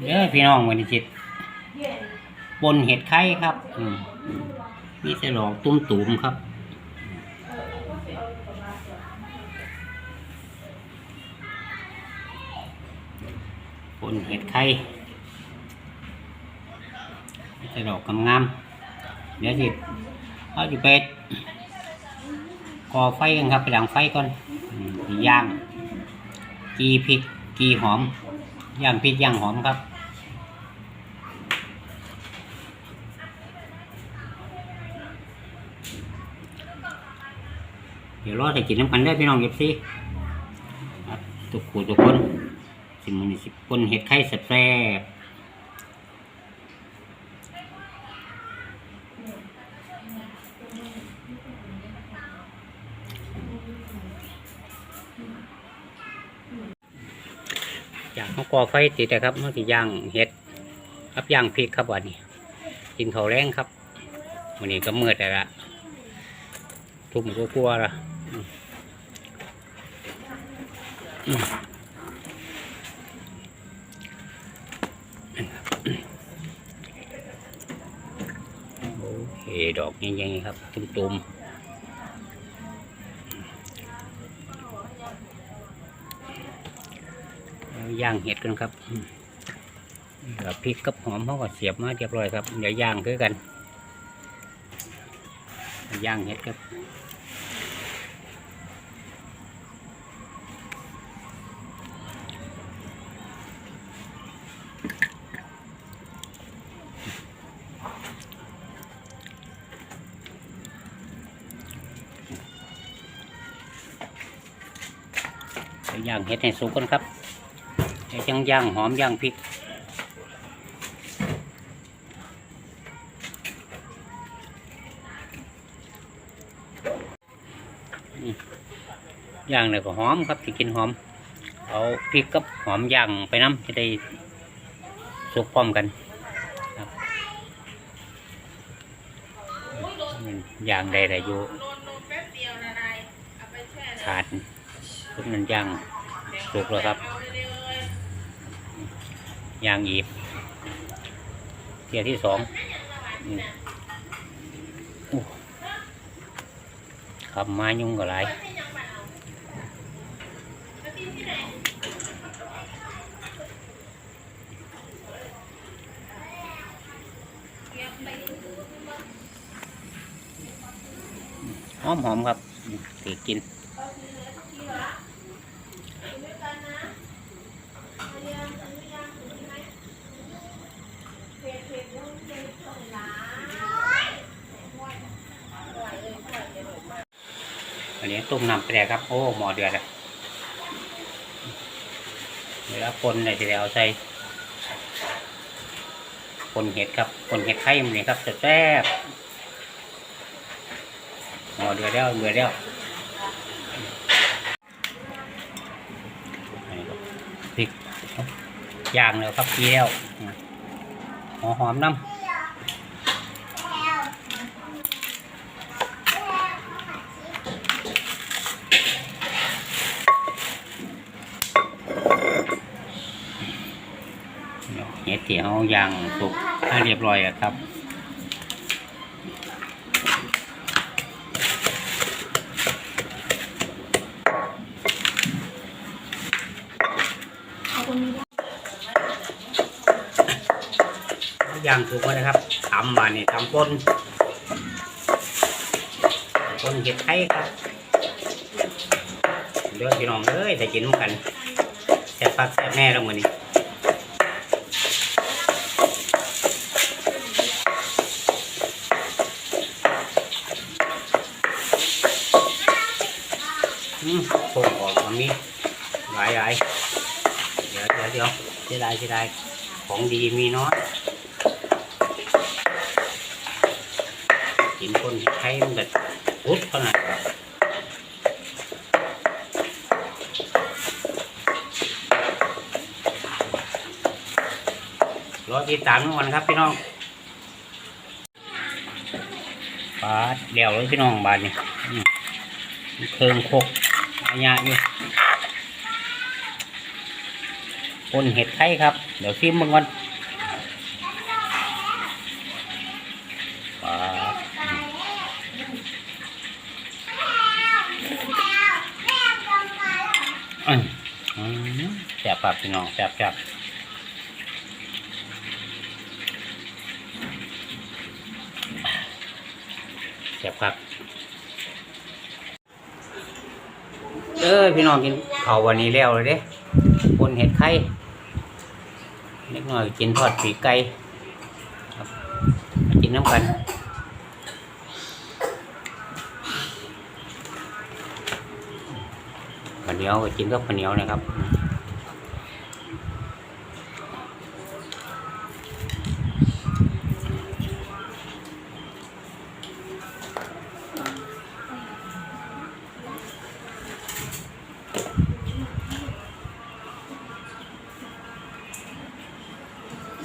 เด้อพี่น้องวันที่จิตบนเห็ดไข่ครับอืมมีแต่ดอกตุ้มตุ่มครับบนเห็ดไข่มีแต่ดอกงามๆเดี๋ยวสิเอาอยู่เป็ดก่อไฟกันครับไปดังไฟก่อนอย่างกีพริก กีหอม ย่างพริกย่างหอมครับ เดี๋ยวรอให้กินน้ำกันได้พี่น้องเอฟซีครับทุกขู่ทุกคนสิมันสิคนเห็ดไข่แซ่บ อย่างเขาก่อไฟติดนะครับเขาจะย่างเห็ดครับย่างพริกครับวันนี้ กินข้าวแรงครับวันนี้ก็มืดแล้วละทุ่มก็กลัวๆละอืมอืมโอเคดอกใหญ่ๆครับ ตุ่มๆ ย่างเห็ดกันครับแล้วพริกกับหอมเขาก็เสียบมาเรียบร้อยครับ เดี๋ยวย่างคือกัน ย่างเห็ดครับยวย่างเห็ดให้สุกกันครับ เดี๋ยวจังย่างหอมย่างพริกอืมย่างเลยก็หอมครับที่กินหอม เอาพริกกับหอมย่างไปน้ำจะได้สุกพร้อมกันครับอืมย่างได้แต่อยู่ถาดทุกนั้นย่างสุกแล้วครับ ยางอีกเทียที่สองอืมโอ้ขับมายุ่งกับไรหอมหอมๆครับถือกิน อันนี้ต้มน้ำแปลครับ โอ้หมอเดือดอะเวลาคนเนี่ยจะได้เอาใส่คนเห็ดครับคนเห็ดไข่มันนี่ครับจะแซ่บหมอเดือดแล้วเดือดแล้วพริกย่างแล้วครับพี่แล้วหอมน้ำ เห็ด ที่เขาย่างสุกให้เรียบร้อยครับย่างสุกแล้วนะครับทำมาเนี่ยทำป้นป้นเห็ดไข่ครับเลือพี่น้องเอ้ยแต่กินน้ำกันแซ่บปักแซ่บแน่แล้วมือนี้ อืมส่งออกมันมีหลายหลายเดี๋ยวเดี๋ยวเดี๋ยวเสียดายเสียดายของดีมีน้อยกินคนใช้มันแบบพุดขนาดรอติดตามทุกวันครับพี่น้องปาดเดี๋ยวเลยพี่น้องบานนี่เครื่องโคก ยะอยู่คนเห็ดไข่ครับ เดี๋ยวซิมมึงก่อนปลาแซบครับพี่น้องแซบแซบแซบครับ เออพี่น้องกินข้าววันนี้แล้วเลยเด้คนเห็ดไข่เล็กน้อยกินทอดปีกไก่กินน้ำกันข้าวเหนียวก็กินกับข้าวเหนียวนะครับ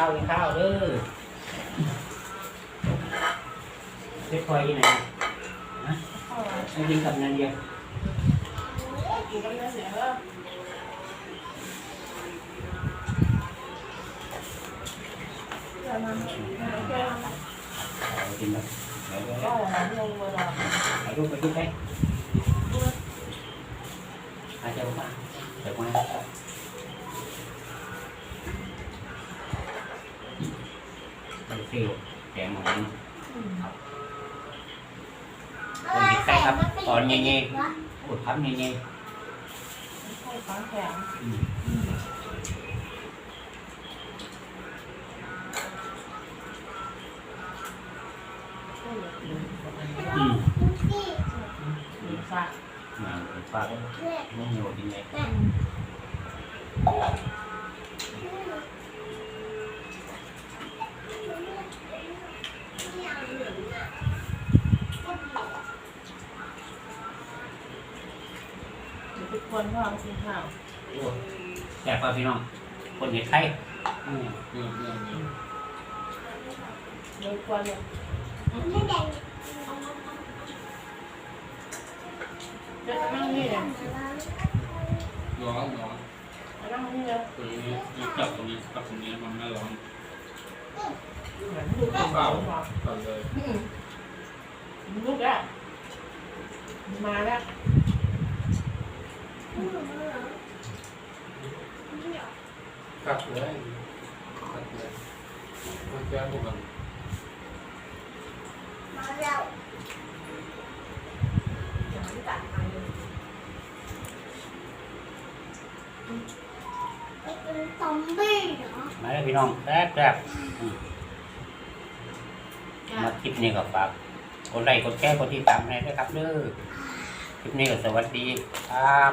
ข้าวกินข้าวเด้อเล็กคอยที่ไหนฮะไม่กินกับนันเดียวเอากินแบบเดี๋ยวเดี๋ยวเดี๋ยวเอาลูกไปลูกไปอาจจะมาเดี๋ยวมาไปซิวแกงหมูคนเห็ ดไก่ครับตอนเงี้ยๆอุดพับเงี้ยๆอืมอืมมาอุดพับไม่มีหัวกินเลย ทุกคนก็เอากินข้าวแซ่บป่ะพี่น้อง คนเห็ดไข่อืมอืมอืมอืมโดยควรเนี่ยจะนั่งนี่เลยร้อนร้อนนั่งนี่เลยตรงนี้จับตรงนี้จับตรงนี้มันไม่ร้อนเหมือนดูข้าเปล่าเลยลูกแล้วมาแล้ว กัดเลยกัดเลยมันแก้พวกมันซอมบี้เหรอมาแล้วพี่น้องแซ่บแซ่บอืมมาคลิปนี้ก็ฝากกดไลค์กดแชร์กดติดตามให้ด้วยครับเด้อคลิปนี้ก็สวัสดีครับ